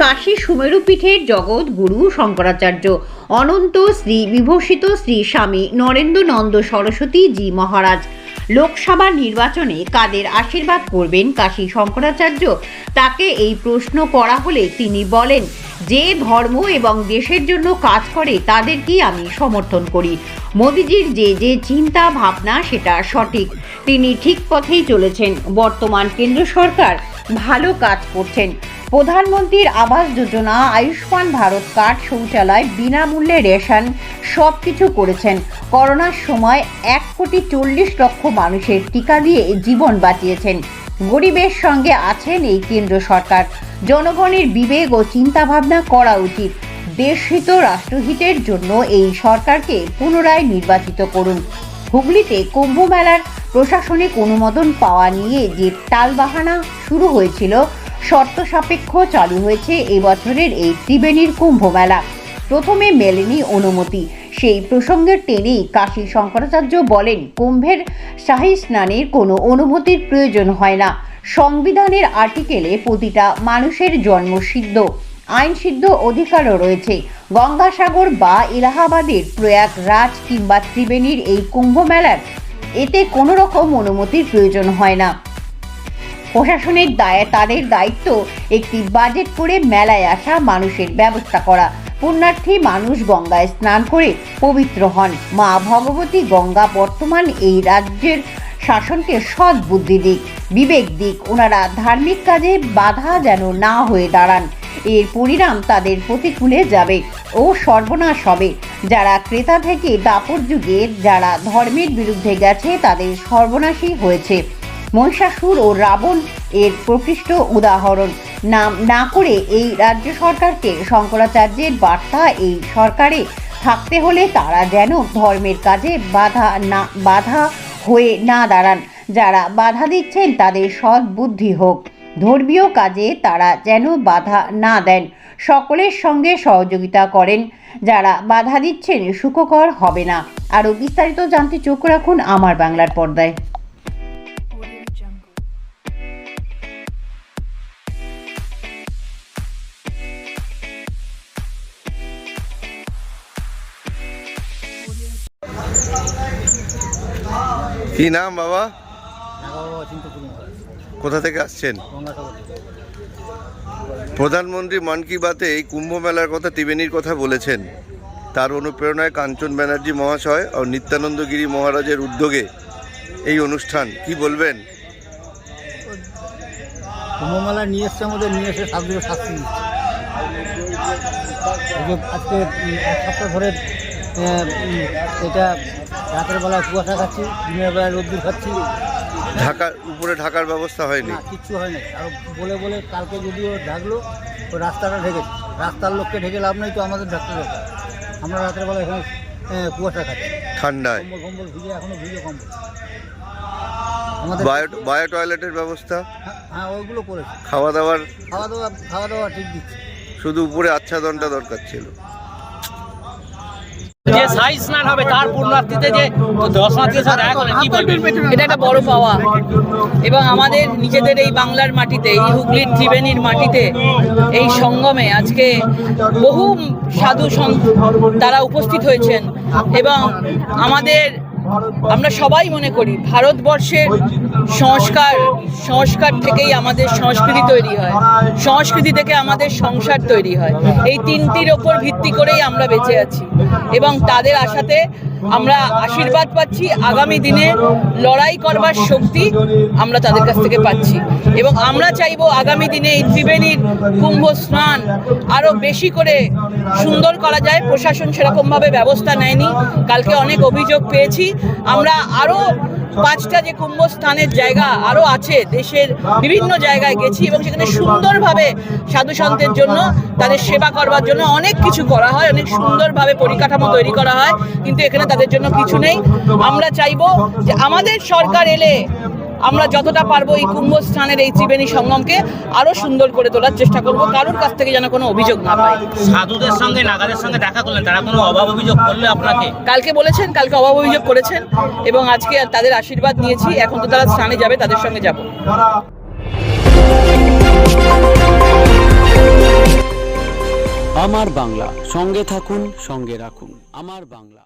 কাশী সুমেরু পীঠের জগৎ গুরু শঙ্করাচার্য। অনন্ত শ্রী বিভূষিত শ্রী স্বামী নরেন্দ্র নন্দ সরস্বতী জি মহারাজ। লোকসভা নির্বাচনে কাদের আশীর্বাদ করবেন কাশী শঙ্করাচার্য? তাকে এই প্রশ্ন করা হলে তিনি বলেন, যে ধর্ম এবং দেশের জন্য কাজ করে তাদেরকেই আমি সমর্থন করি। মোদিজির যে যে চিন্তা ভাবনা সেটা সঠিক। তিনি ঠিক পথেই চলেছেন। বর্তমান কেন্দ্র সরকার ভালো কাজ করছেন। প্রধানমন্ত্রীর আবাস যোজনা, আয়ুষ্মান ভারত কার্ড শৌচালয় বিনামূল্যে রেশন সব কিছু করেছেন। করোনার সময় এক কোটি চল্লিশ লক্ষ মানুষের টিকা দিয়ে জীবন বাঁচিয়েছেন। গরিবের সঙ্গে আছেন এই কেন্দ্র সরকার। জনগণের বিবেক ও চিন্তাভাবনা করা উচিত। দেশহিত রাষ্ট্রহিতের জন্য এই সরকারকে পুনরায় নির্বাচিত করুন। হুগলিতে কুম্ভ মেলার প্রশাসনিক অনুমোদন পাওয়া নিয়ে যে টালবাহানা শুরু হয়েছিল শর্ত সাপেক্ষ চালু হয়েছে এবছরের এই ত্রিবেণীর কুম্ভ মেলা প্রথমে মেলেনি অনুমতি। সেই প্রসঙ্গের টেনেই কাশী শঙ্করাচার্য বলেন, কুম্ভের শাহী স্নানের কোনো অনুমতির প্রয়োজন হয় না। সংবিধানের আর্টিকেলে প্রতিটা মানুষের জন্মসিদ্ধ আইনসিদ্ধ অধিকারও রয়েছে। গঙ্গাসাগর বা এলাহাবাদের প্রয়াগরাজ কিংবা ত্রিবেণীর এই কুম্ভ মেলার এতে কোনো রকম অনুমতির প্রয়োজন হয় না। প্রশাসনের দায় তাদের দায়িত্ব একটি বাজেট করে মেলায় আসা মানুষের ব্যবস্থা করা। পুণ্যার্থী মানুষ গঙ্গায় স্নান করে পবিত্র হন। মা ভগবতী গঙ্গা বর্তমান এই রাজ্যের শাসনকে সৎ বুদ্ধি দিক, বিবেক দিক। ওনারা ধার্মিক কাজে বাধা যেন না হয়ে দাঁড়ান। এর পরিণাম তাদের প্রতিকূলে যাবে ও সর্বনাশ হবে। যারা ক্রেতা থেকে দাপর যুগে, যারা ধর্মের বিরুদ্ধে গেছে, তাদের সর্বনাশই হয়েছে। মহিষাসুর ও রাবণ এর প্রকৃষ্ট উদাহরণ। নাম না করে এই রাজ্য সরকারকে শঙ্করাচার্যের বার্তা এই সরকারে থাকতে হলে তারা যেন ধর্মের কাজে বাধা না, বাধা হয়ে না দাঁড়ান। যারা বাধা দিচ্ছেন তাদের সৎ বুদ্ধি হোক। ধর্মীয় কাজে তারা যেন বাধা না দেন। সকলের সঙ্গে সহযোগিতা করেন। যারা বাধা দিচ্ছেন সুখকর হবে না। আরও বিস্তারিত জানতে চোখ রাখুন আমার বাংলার পর্দায়। কি নাম বাবা? কোথা থেকে আসছেন? প্রধানমন্ত্রী মন কি বাতে এই কুম্ভ মেলার কথা ত্রিবেণীর কথা বলেছেন। তার অনুপ্রেরণায় কাঞ্চন ব্যানার্জি মহাশয় ও নিত্যানন্দ গিরি মহারাজের উদ্যোগে এই অনুষ্ঠান। কি বলবেন? কুম্ভমেলা নিয়ে এসছে আমাদের, নিয়ে এসে সাতদিকে শাস্তি আজকে এক সপ্তাহ ধরে এটা রাতের বেলা কুয়াশা খাচ্ছি দিনের বেলায় রোদ্দুর খাচ্ছি। ঢাকার উপরে ঢাকার ব্যবস্থা হয়নি? না কিচ্ছু হয় না আর বলে বলে কালকে যদিও ঢাকলো ওই রাস্তাটা ঢেকেছে। রাস্তার লোককে ঢেকে লাভ নেই তো আমাদের ঢাকতে দরকার। আমরা রাতের বেলা এখানে আহ, কুয়াশা খাচ্ছি। ঠান্ডায়? কম্বল কম্বল ভিজে এখনও ভিজে কম্বল। আমাদের বায়ো বায়ো টয়লেটের ব্যবস্থা? হ্যাঁ, হ্যাঁ ওইগুলো করেছে। খাওয়া দাওয়ার? খাওয়া দাওয়া খাওয়া দাওয়া ঠিক দিচ্ছে। শুধু উপরে আচ্ছাদনটা দরকার ছিল? যে সাইজ স্নান হবে তার পূর্ণার্থীতে যে দর্শনার্থীদের সাথে দেখা কি বলবেন এটা একটা বড় পাওয়া। এবং আমাদের নিজেদের এই বাংলার মাটিতে, এই হুগলির ত্রিবেণীর মাটিতে, এই সঙ্গমে আজকে বহু সাধু সন্ত তারা উপস্থিত হয়েছেন। এবং আমাদের আমরা সবাই মনে করি ভারতবর্ষের সংস্কার সংস্কার থেকেই আমাদের সংস্কৃতি তৈরি হয়। সংস্কৃতি থেকে আমাদের সংসার তৈরি হয়। এই তিনটির ওপর ভিত্তি করেই আমরা বেঁচে আছি। এবং তাদের আশাতে আমরা আশীর্বাদ পাচ্ছি, আগামী দিনে লড়াই করবার শক্তি আমরা তাদের কাছ থেকে পাচ্ছি। এবং আমরা চাইব আগামী দিনে এই ত্রিবেণীর কুম্ভ স্নান আরও বেশি করে সুন্দর করা যায়। প্রশাসন সেরকমভাবে ব্যবস্থা নেয়নি। কালকে অনেক অভিযোগ পেয়েছি। আমরা আরও পাঁচটা যে কুম্ভ স্থানের জায়গা আরও আছে, দেশের বিভিন্ন জায়গায় গেছি এবং সেখানে সুন্দরভাবে সাধু সন্তের জন্য, তাদের সেবা করবার জন্য অনেক কিছু করা হয়, অনেক সুন্দরভাবে পরিকাঠামো তৈরি করা হয়, কিন্তু এখানে তাদের জন্য কিছু নেই। আমরা চাইব যে আমাদের সরকার এলে আমরা যতটা পারব এই কুম্ভ স্থানের এই ত্রিবেণী সঙ্গমকে আরও সুন্দর করে তোলার চেষ্টা করব। কারোর কাছ থেকে যেন কোনো অভিযোগ না পাই সাধুদের সঙ্গে নাগাদের সঙ্গে দেখা করলেন তারা কোনো অভাব অভিযোগ করলে আপনাকে? কালকে বলেছেন কালকে অভাব অভিযোগ করেছেন এবং আজকে তাদের আশীর্বাদ নিয়েছি। এখন তো তারা স্থানে যাবে তাদের সঙ্গে যাব। আমার বাংলা সঙ্গে থাকুন সঙ্গে রাখুন। আমার বাংলা।